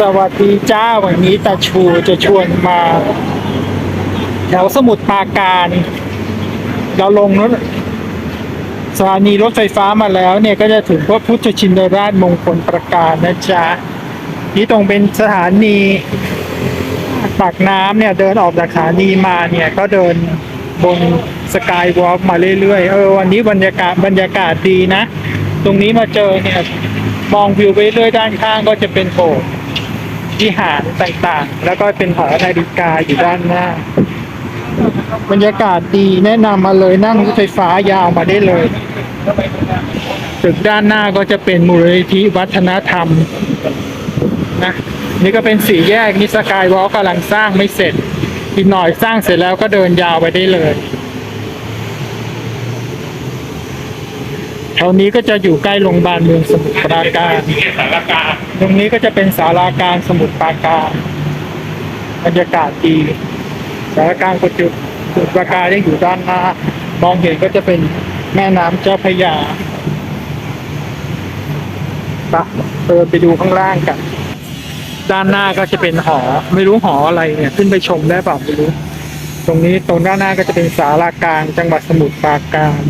สวัสดีจ้าวันนี้ตาชูจะชวนมา แถวสมุทรปราการเราลงรถสถานีรถไฟฟ้ามาแล้วเนี่ยก็จะถึงพระพุทธชินราชมงคลประการนะจ๊ะนี่ตรงเป็นสถานีปากน้ำเนี่ยเดินออกจากสถานีมาเนี่ยก็เดินบนสกายวอล์กมาเรื่อยๆเออวันนี้บรรยากาศบรรยากาศดีนะ ตรงนี้มาเจอเนี่ยมองวิวไปเรื่อยด้านข้างก็จะเป็นโบสถ์ วิหารต่างๆ แล้วก็เป็นหอนาฬิกาอยู่ด้านหน้า บรรยากาศดีแนะนำมาเลยนั่งรถไฟฟ้ายาวมาได้เลยตึกด้านหน้าก็จะเป็นมูลนิธิวัฒนธรรมนะนี่ก็เป็นสี่แยกนิสกายวอล์กกำลังสร้างไม่เสร็จอีกหน่อยสร้างเสร็จแล้วก็เดินยาวไปได้เลย แถวนี้ก็จะอยู่ใกล้โรงพยาบาลเมืองสมุทรปราการตรงนี้ก็จะเป็นศาลาการสมุทรปราการบรรยากาศดีสารกางประจุจุดประกายยังอยู่ด้านหน้ามองเห็นก็จะเป็นแม่น้ำเจ้าพระยาปะเดินไปดูข้างล่างกัน ด้านหน้าก็จะเป็นหอ ไม่รู้หออะไรเนี่ย ขึ้นไปชมได้เปล่าไม่รู้ ตรงนี้ตรงด้านหน้าก็จะเป็นสารากลางจังหวัดสมุทรปราการ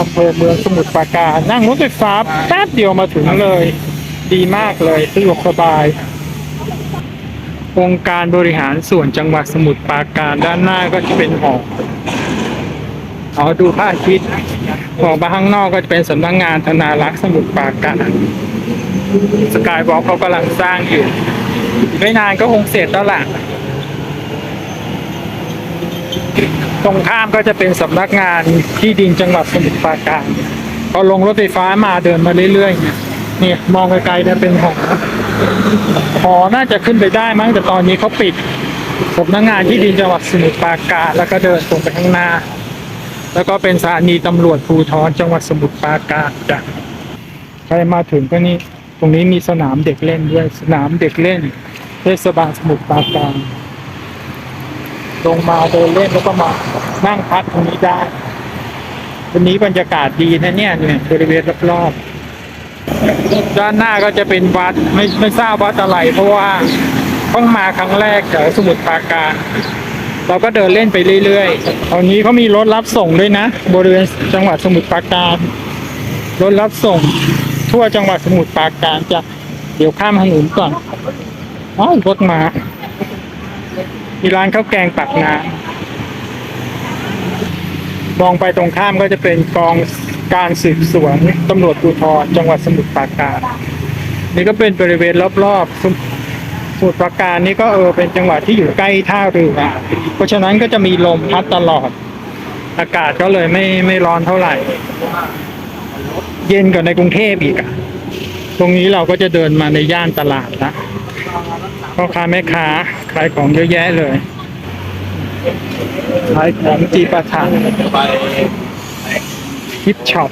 อำเภอเมืองสมุทรปราการนั่งรถไฟฟ้าแป๊บเดียวมาถึงเลย ดีมากเลยสะดวกสบาย องค์การบริหารส่วนจังหวัดสมุทรปราการด้านหน้าก็จะเป็นหอหอดูพระอาทิตย์ออกมาข้างนอกก็จะเป็นสำนักงานธนารักษ์สมุทรปราการสกายวอล์กเขากำลังสร้างอยู่ ไม่นานก็คงเสร็จแล้วล่ะ ตรงข้ามก็จะเป็นสำนักงานที่ดินจังหวัดสมุทรปราการพอลงรถไฟฟ้ามาเดินมาเรื่อยๆเนี่ยเนี่ย มองไกลๆเนี่ยเป็นหอหอน่าจะขึ้นไปได้มั้งแต่ตอนนี้เขาปิดสำนักงานที่ดินจังหวัดสมุทรปราการแล้วก็เดินตรงไปข้างหน้า แล้วก็เป็นสถานีตำรวจภูธรจังหวัดสมุทรปราการจ้ะใครมาถึงก็นี่ตรงนี้มีสนามเด็กเล่นด้วยสนามเด็กเล่นเทศบาลสมุทรปราการ ลงมาเดินเล่นแล้วก็มานั่งพักตรงนี้ได้ วันนี้บรรยากาศดีนะเนี่ยเนี่ยบริเวณรอบๆด้านหน้าก็จะเป็นวัดไม่ไม่ทราบวัดอะไร เพราะว่าเพิ่งมาครั้งแรกแถวสมุทรปราการ เราก็เดินเล่นไปเรื่อยๆตอนนี้เขามีรถรับส่งด้วยนะ บริเวณจังหวัดสมุทรปราการ รถรับส่ง ทั่วจังหวัดสมุทรปราการจะเดี๋ยวข้ามถนนก่อนอ๋อรถมา มีร้านข้าวแกงปากน้ำมองไปตรงข้ามก็จะเป็นกองการสืบสวนตำรวจภูธรจังหวัดสมุทรปราการ นี่ก็เป็นบริเวณรอบๆสมุสมุทรปราการนี่ก็เออเป็นจังหวัดที่อยู่ใกล้ท่าเรือเพราะฉะนั้นก็จะมีลมพัดตลอด อากาศก็เลยไม่ไม่ร้อนเท่าไหร่ เย็นกว่าในกรุงเทพอีกอะตรงนี้เราก็จะเดินมาในย่านตลาดละ พ่อค้าแม่ค้าขายของเยอะแยะเลยขายของจีปาถะฮิปช็อป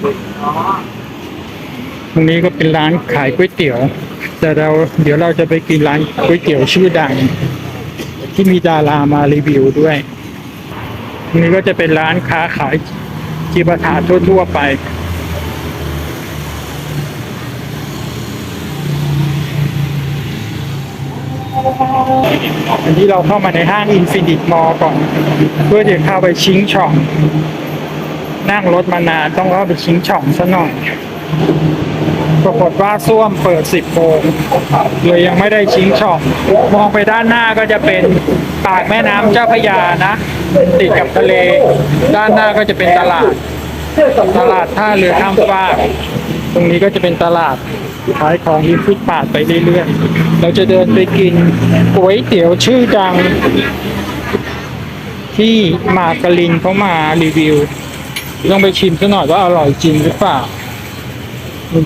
ตรงนี้ก็เป็นร้านขายก๋วยเตี๋ยว แต่เราเดี๋ยวเราจะไปกินร้านก๋วยเตี๋ยวชื่อดัง ที่มีดารามารีวิวด้วยตรงนี้ก็จะเป็นร้านค้าขายจีปาถะทั่วๆไป อันนี้เราเข้ามาในห้างอินฟินิตมอลก่อน เพื่อจะเข้าไปชิงช่อง นั่งรถมานานต้องเข้าไปชิงช่องซะหน่อยปรากฏว่าส้วมเปิด10โมงเลยยังไม่ได้ชิงช่อง มองไปด้านหน้าก็จะเป็นปากแม่น้ำเจ้าพยานะ ติดกับทะเล ด้านหน้าก็จะเป็นตลาด ตลาดท่าเรือข้ามฟาก ตรงนี้ก็จะเป็นตลาด ขายของริมฟุตบาไปเรื่อยๆ เราจะเดินไปกินก๋วยเตี๋ยวชื่อดัง ที่มากกลินเขามารีวิวต้องไปชิมซะหน่อยว่าอร่อยจริงหรือเปล่า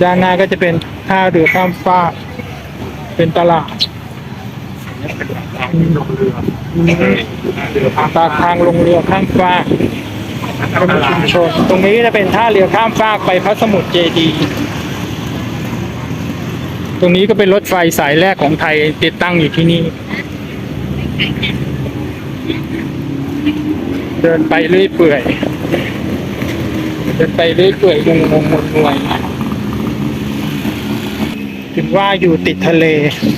ด้านหน้าก็จะเป็นท่าเรือข้ามฟากเป็นตลาดปากทางลงเรือข้ามฟากก็มีชุมชนตรงนี้จะเป็นท่าเรือข้ามฟากไปพระสมุทรเจดีย์ ตรงนี้ก็เป็นรถไฟสายแรกของไทยติดตั้งอยู่ที่นี่ เดินไปเรื่อยเปื่อย เดินไปเรื่อยเปื่อยงงงงงวยถึงว่าอยู่ติดทะเล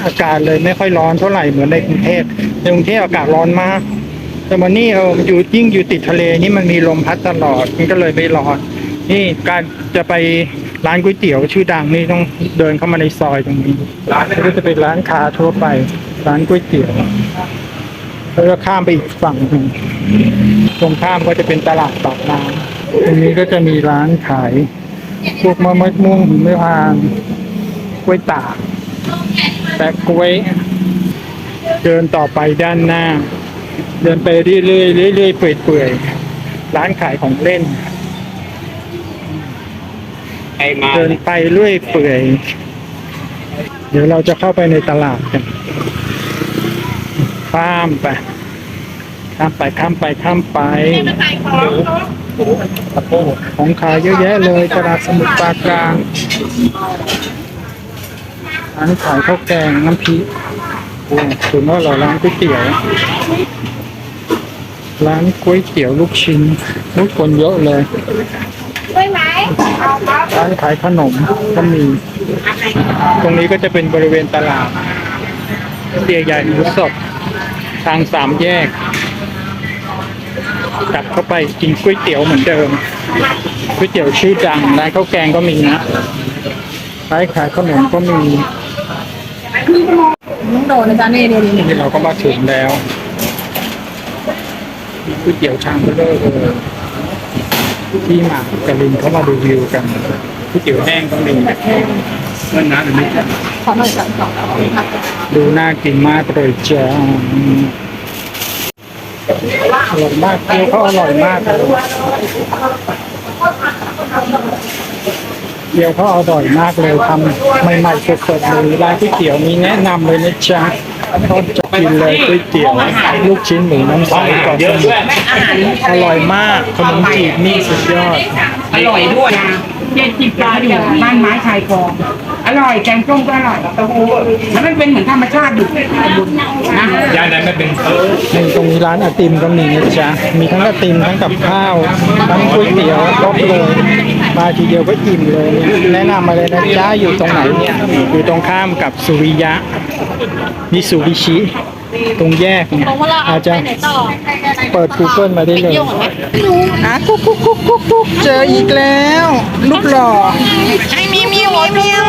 อากาศเลยไม่ค่อยร้อนเท่าไหร่เหมือนในกรุงเทพในกรุงเทพอากาศร้อนมาก แต่วันนี้เอออยู่ยิ่งอยู่ติดทะเลนี่มันมีลมพัดตลอดมันก็เลยไม่ร้อน นี่การจะไป ร้านก๋วยเตี๋ยวชื่อดังนี่ต้องเดินเข้ามาในซอยตรงนี้ร้านก็จะเป็นร้านค้าทั่วไป ร้านก๋วยเตี๋ยวแล้วก็ข้ามไปอีกฝั่งหนึ่งตรงข้ามก็จะเป็นตลาดปากน้ำตรงนี้ก็จะมีร้านขายพวกมะมะม่วงหิมพานกล้วยตากแปะกล้วย เดินต่อไปด้านหน้า เดินไปเรื่อยๆเรื่อยๆเปื่อยๆร้านขายของเล่นครมา เดินไปเรื่อยเปื่อย เดี๋ยวเราจะเข้าไปในตลาดกันข้ามไปข้ามไปข้ามไปข้ามไปของขายเยอะแยะเลยตลาดสมุทรปราการร้านขายข้าวแกงน้ำพริกโอ้ถึงว่าเราร้านก๋วยเตี๋ยว ร้านก๋วยเตี๋ยวลูกชิ้นลูกคนเยอะเลย ร้านขายขนมก็มี ตรงนี้ก็จะเป็นบริเวณตลาดเตียใหญ่หมูสดทางสามแยกกลับเข้าไปกินก๋วยเตี๋ยวเหมือนเดิมก๋วยเตี๋ยวชื่อดังร้านข้าวแกงก็มีนะร้านขายขนมก็มีน้องโดนนะจ๊ะนี่นี่นี่นี่เราก็มาถึงแล้วมีก๋วยเตี๋ยวชามเบลอเลย ที่หมากกะลินเขามารีวิวกันก๋วยเตี๋ยวแห้งก็มีเมื่อนั้นไม่ใช่ขอหน่อยสั่งสองแล้วครับดูน่ากินมากเลยจ้าอร่อยมากเกี๊ยวเขาอร่อยมากเลยเกี๊ยวเขาอร่อยมากเลยทำใหม่ๆสดๆเลยร้านก๋วยเตี๋ยวนี้แนะนำเลยนะจ๊ะ เขาจะกินเลยก๋วยเตี๋ยวลูกชิ้นหมูน้ำใสก่อนเยอะด้วยอร่อยมากขนมจีบนี่สุดยอด อร่อยด้วยเจ็ดสิบปลาอยู่บ้านไม้ชายคลองอร่อยแกงส้มก็อร่อยแล้วมันเป็นเหมือนธรรมชาติอยู่นะยายนั้นไม่เป็นในตรงนี้ร้านไอติมก็มีนะจ๊ะมีทั้งไอติมทั้งกับข้าวทั้งก๋วยเตี๋ยวครบเลยมาทีเดียวก็อิ่มเลย แนะนำมาเลยนะจ๊ะอยู่ตรงไหนเนี่ยอยู่ตรงข้ามกับสุริยะ มิสูบิชิ ตรงแยกเนี่ยของเราอาจจะไปไหนต่อเปิด Google มาได้เลยเที่ยวเหมือนไหมไม่รู้อะกุ๊กกุ๊กกุ๊กกุ๊กกุ๊กเจออีกแล้วลูกหล่อไอ้เมียวเมียวเมียว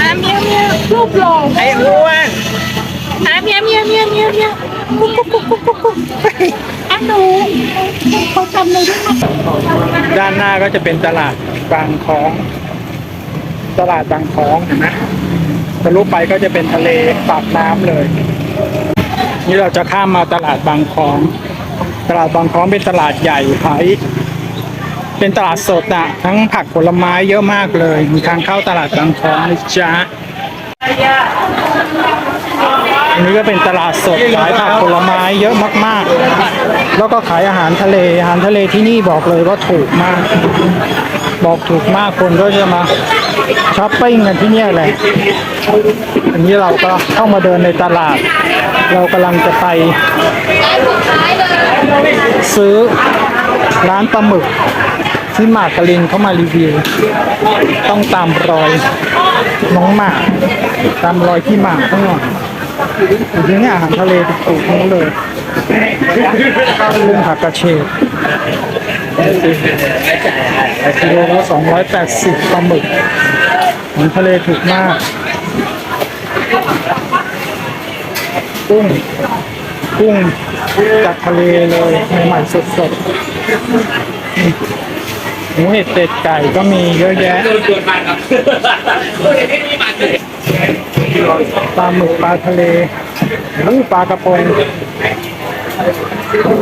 อะเมียวเมียวรูปหล่อไอ้อ้วนอะเมียวเมียวเมียวเมียวเมียวกุ๊กกุ๊กกุ๊กกุ๊กกุ๊กกุ๊กอะหนูเขาจำเลยด้วยนะด้านหน้าก็จะเป็นตลาดบางคล้อง ตลาดบางคล้องเห็นไหม ทะลุไปก็จะเป็นทะเลปากน้ำเลย นี่เราจะข้ามมาตลาดบางคลอง ตลาดบางคลองเป็นตลาดใหญ่ขายเป็นตลาดสดอะทั้งผักผลไม้เยอะมากเลย มีทางเข้าตลาดบางคลองนะจ๊ะอันนี้ก็เป็นตลาดสดขายผักผลไม้เยอะมากๆ แล้วก็ขายอาหารทะเล อาหารทะเลที่นี่บอกเลยว่าถูกมาก บอกถูกมากคนก็จะมา ช้อปปิ้งกันที่เนี่ยแหละ อันนี้เราก็เข้ามาเดินในตลาด เรากำลังจะไป ซื้อร้านปลาหมึกที่หมากกะลินเข้ามารีวิว ต้องตามรอยน้องหมาก ตามรอยที่หมากทั้งหมดอยู่ที่นี่อาหารทะเลถูกๆทั้งเลยลุงผักกระเฉดกิโลละสองร้อยแปดสิบปลาหมึก หารทะเลถูกมาก กุ้ง กุ้งจากทะเลเลยใหม่ๆสดๆหมูเห็ดเป็ดไก่ก็มีเยอะแยะโดนตรวจมาครับไม่มีบัตรเลยปลาหมึกปลาทะเลลูปลากระพง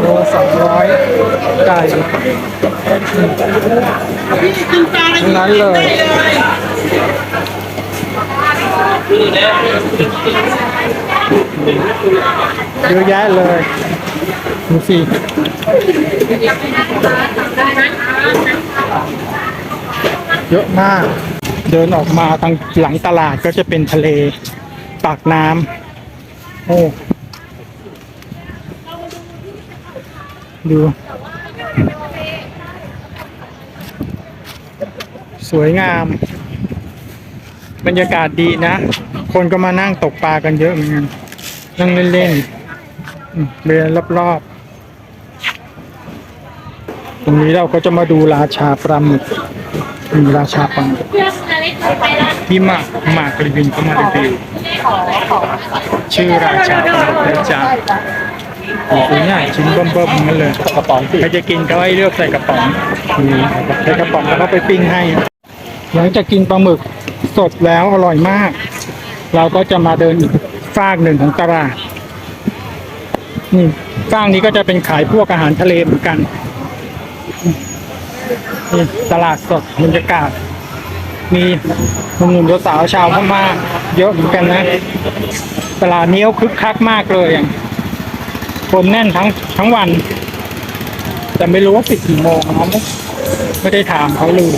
โลสองร้อยไก่ทั้งนั้นเลยเยอะแยะเลยดูสิเยอะมาก เดินออกมาทางหลังตลาดก็จะเป็นทะเลปากน้ำโอ้ ดู สวยงาม บรรยากาศดีนะ คนก็มานั่งตกปลากันเยอะเหมือนกัน นั่งเล่นๆเดินรอบๆ ตรงนี้เราก็จะมาดูราชาปลาหมึกมีราชาปลาหมึกที่หมากหมากรีวินก็มารีวิวชื่อราชาปลาหมึกนะจ๊ะ โอ้โหใหญ่ชิ้นเบิ่มๆนั่นเลยกระป๋องใครจะกินก็ให้เลือกใส่กระป๋องนี่ใส่กระป๋องแล้วก็ไปปิ้งให้ หลังจากกินปลาหมึกสดแล้วอร่อยมาก เราก็จะมาเดินอีกฟากหนึ่งของตลาดนี่ฟากนี้ก็จะเป็นขายพวกอาหารทะเลเหมือนกันนี่ตลาดสดบรรยากาศ มีหนุ่มๆสาวๆชาวพม่าเยอะเหมือนกันนะ ตลาดนี้เขาคึกคักมากเลยอะ คนแน่นทั้งทั้งวัน แต่ไม่รู้ว่าปิดกี่โมงนะไม่ไม่ได้ถามเขาเลย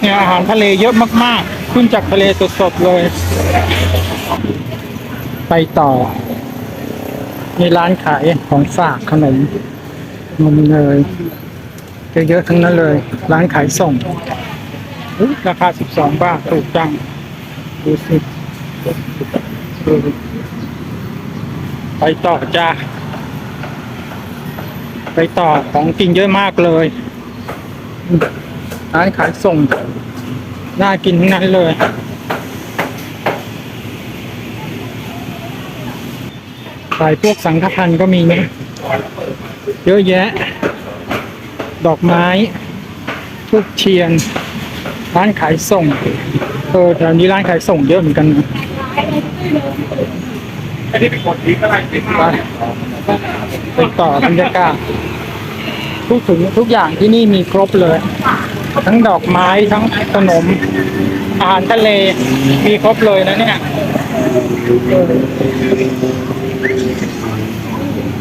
เนี่ยอาหารทะเลเยอะมากๆ ขึ้นจากทะเลสดๆเลย ไปต่อ มีร้านขายของฝากขนมนมเนยเยอะๆทั้งนั้นเลย ร้านขายส่งราคา 12 บาท ถูกจัง ดูสิ ไปต่อจ้า ไปต่อของกินเยอะมากเลยร้านขายส่ง น่ากินทั้งนั้นเลย ขายพวกสังฆพันธ์ก็มีนะ เยอะแยะ ดอกไม้ทุกเทียน ร้านขายส่ง เออแถวนี้ร้านขายส่งเยอะเหมือนกันนะอันนี้เป็นคนทิ้งอะไรไป ไปต่อบรรยากาศทุกถึงทุกอย่างที่นี่มีครบเลย ทั้งดอกไม้ทั้งขนม อาหารทะเลมีครบเลยนะเนี่ย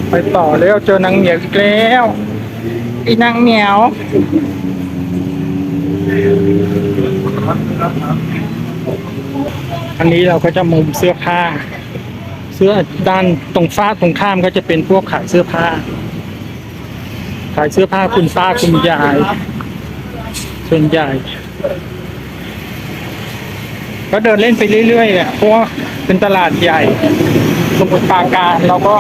ไปต่อแล้วเจอนางเหมียวอีกแล้วอีนางเหมียวอันนี้เราก็จะมุมเสื้อผ้า เสื้อด้านตรงฟ้าตรงข้ามก็จะเป็นพวกขายเสื้อผ้า ขายเสื้อผ้าคุณป้าคุณยาย ส่วนใหญ่ ก็เดินเล่นไปเรื่อยๆแหละเพราะว่าเป็นตลาดใหญ่สมุทรปราการเราก็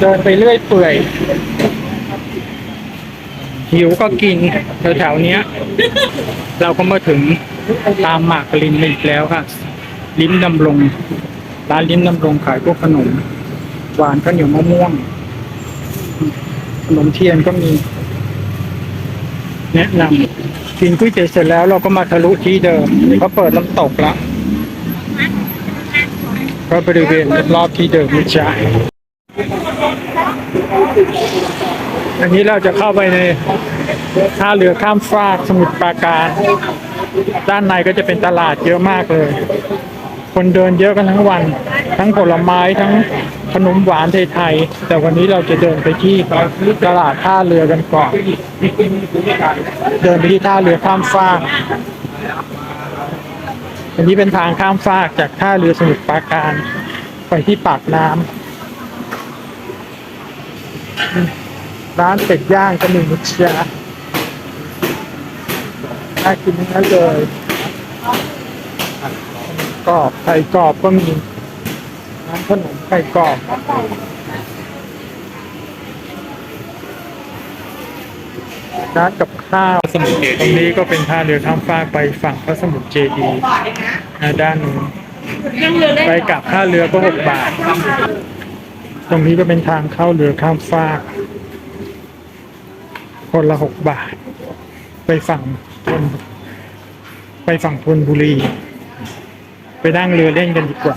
เดินไปเรื่อยเปื่อย หิวก็กินแถวๆเนี้ย เราก็มาถึงตามหมากลินอีกแล้วค่ะ ลิ้มดำรง ร้านลิ้มดำรงขายพวกขนม หวานข้าวเหนียวมะม่วง ขนมเทียนก็มี แนะนำกินก๋วยเตี๋ยวเสร็จแล้วเราก็มาทะลุที่เดิมเขาเปิดน้ำตกแล้วก็บริเวณรอบที่เดิมไม่ใช่อันนี้เราจะเข้าไปในท่าเรือข้ามฟากสมุทรปราการ ด้านในก็จะเป็นตลาดเยอะมากเลย คนเดินเยอะกันทั้งวัน ทั้งผลไม้ทั้งขนมหวานไทยๆแต่วันนี้เราจะเดินไปที่ตลาดท่าเรือกันก่อนเดินไปที่ท่าเรือข้ามฟากอันนี้เป็นทางข้ามฟากจากท่าเรือสมุทรปราการ ไปที่ปากน้ำร้านเป็ดย่างก็มีมุชาน่ากินทั้งนั้นเลย กรอบไข่กรอบก็มีร้านขนมไข่กรอบร้านกับข้าวสมุทรตรงนี้ก็เป็นท่าเรือข้ามฟากไปฝั่งพระสมุทรเจดีย์นะด้านนู้นไปกลับท่าเรือก็หกบาท ตรงนี้ก็เป็นทางเข้าเรือข้ามฟาก คนละหกบาท ไปฝั่งธนไปฝั่งธนบุรี ไปนั่งเรือเล่นกันดีกว่า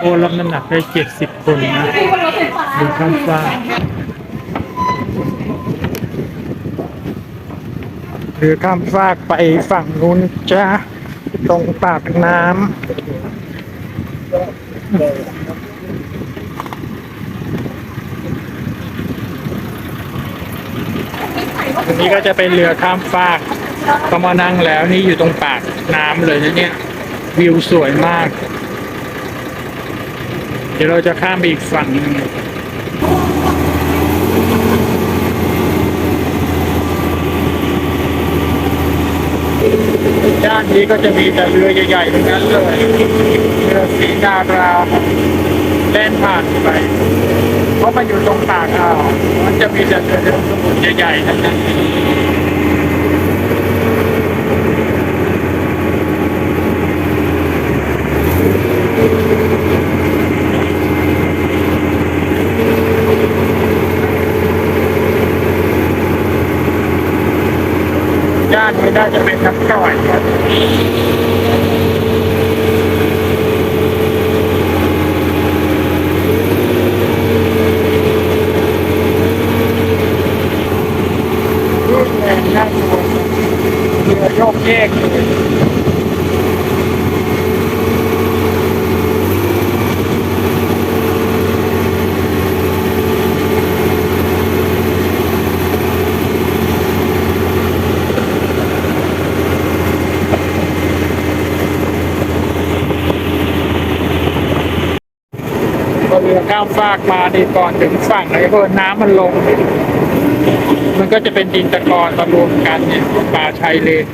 โอ้รับน้ำหนักได้เจ็ดสิบคนนะดูข้ามฟ้ากเรือข้ามฟากไปฝั่งนู้นจ้าตรงปากน้ำอันนี้ก็จะเป็นเรือข้ามฟาก ก็มานั่งแล้วนี่อยู่ตรงปากน้ำเลยนะเนี่ย วิวสวยมาก เดี๋ยวเราจะข้ามไปอีกฝั่งนึงย่านนี้ก็จะมีแต่เรือใหญ่ๆทั้งนั้นเลย เรือสีดาราเล่นผ่านไป เพราะมันอยู่ตรงปากอ่าว มันจะมีแต่เรือสมุทรใหญ่ๆทั้งนั้น ย่านนี้น่าจะเป็นน้ำกร่อยครับรูดแรงน่ากลัวเรือโยกเยกเลยพอเรือ ข้ามฟากมาดีก่อนถึงฝั่งไอ้พวกน้ำมันลง มันก็จะเป็นดินตะกอนมารวมกันเนี่ยป่าชายเลน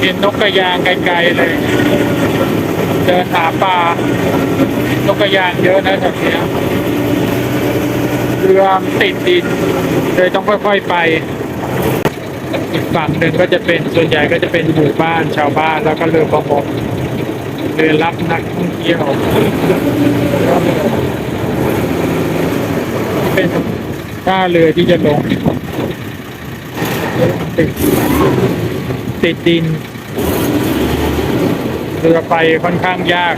เห็นนกกระยางไกลๆเลยเดินหาปลานกกระยางเยอะนะแถวนี้เรือติดดินเลยต้องค่อยๆไปอีกฝั่งหนึ่งก็จะเป็นส่วนใหญ่ก็จะเป็นหมู่บ้านชาวบ้านแล้วก็เรือประมง เรือรับนักท่องเที่ยวเป็นท่าเรือที่จะลง ติดติดดิน เรือไปค่อนข้างยาก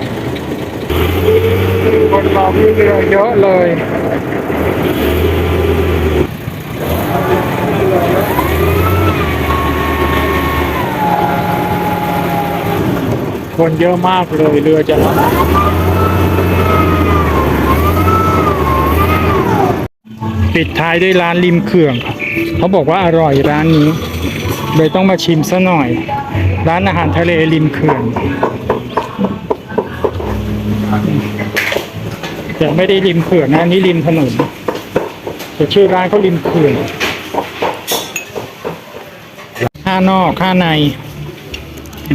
คนรอที่เรือเยอะเลย คนเยอะมากเลยเรือจะล่มปิดท้ายด้วยร้านริมเขื่องเขาบอกว่าอร่อยร้านนี้เลยต้องมาชิมซะหน่อย ร้านอาหารทะเลริมเขื่องแต่ไม่ได้ริมเขื่องนะนนี้ริมถนนแต่ชื่อร้านเขาริมเขื่องข้านอกข้าใน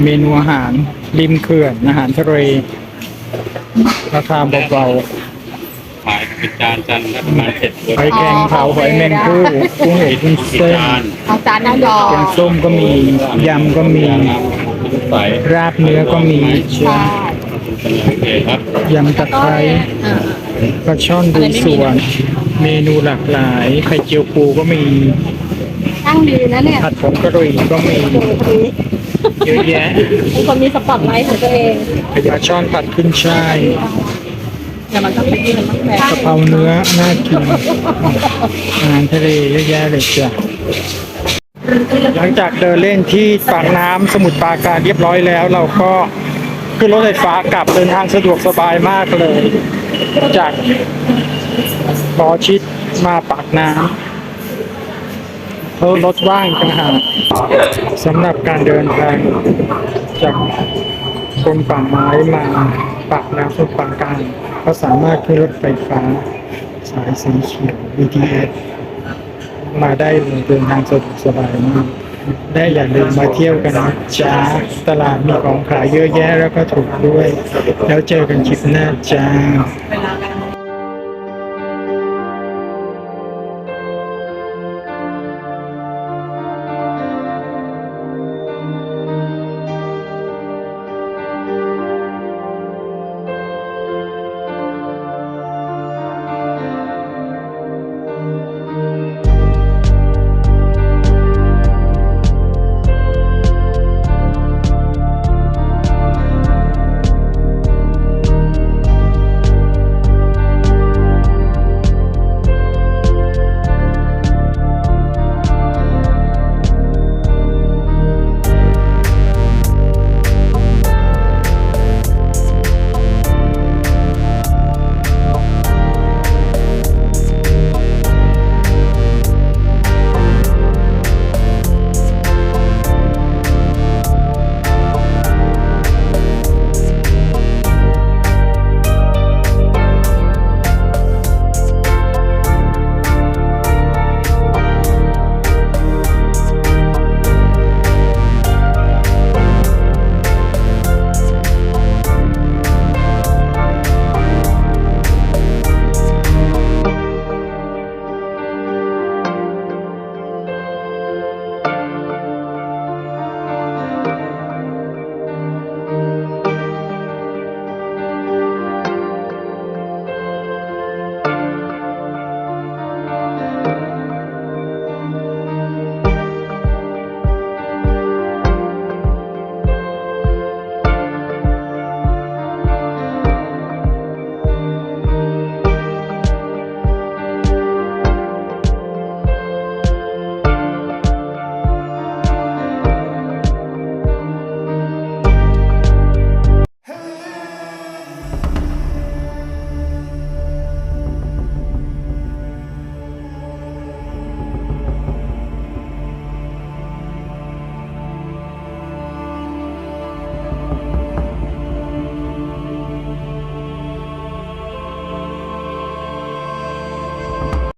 เมนูอาหาร ริมเขื่อนอาหารทะเลราคาเบาๆขายเป็นจานจานละประมาณเจ็ดตัวหอยแครงเผาหอยแมงคู่กุ้งเอ๋ยกุ้งกี่เส้นจานเอาจานน้ำยอแกงส้มก็มียำก็มีใสราบเนื้อก็มีใช่โอเคครับยำตะไคร้อ่าปลาช่อนดูส่วน เมนูหลากหลาย ไข่เจียวปูก็มี ตั้งดีนะเนี่ยผัดผงกะหรี่ก็มีโอ้โหเยอะแยะเป็นคนมีสปอตไลท์ของตัวเองปลาช่อนผัดขึ้นช่ายแต่มันต้องไปกินมันแพงกะเพราเนื้อน่ากินอาหารทะเลเยอะแยะเลยจ้ะหลังจากเดินเล่นที่ปากน้ำสมุทรปราการเรียบร้อยแล้ว เราก็ขึ้นรถไฟฟ้ากลับเดินทางสะดวกสบายมากเลย จากบอชิดมาปากน้ำ เพรารถว่างต่างหากสำหรับการเดินทางจากกรมป่าไม้มาปากน้ำสมุทรปราการก็สามารถขึ้นรถไฟฟ้า สายสีเขียว BTS มาได้เลยเดินทางสะดวกสบายมากได้อย่าลืมมาเที่ยวกันนะจ้าตลาดมีของขายเยอะแยะแล้วก็ถูกด้วย แล้วเจอกันคลิปหน้าจ้า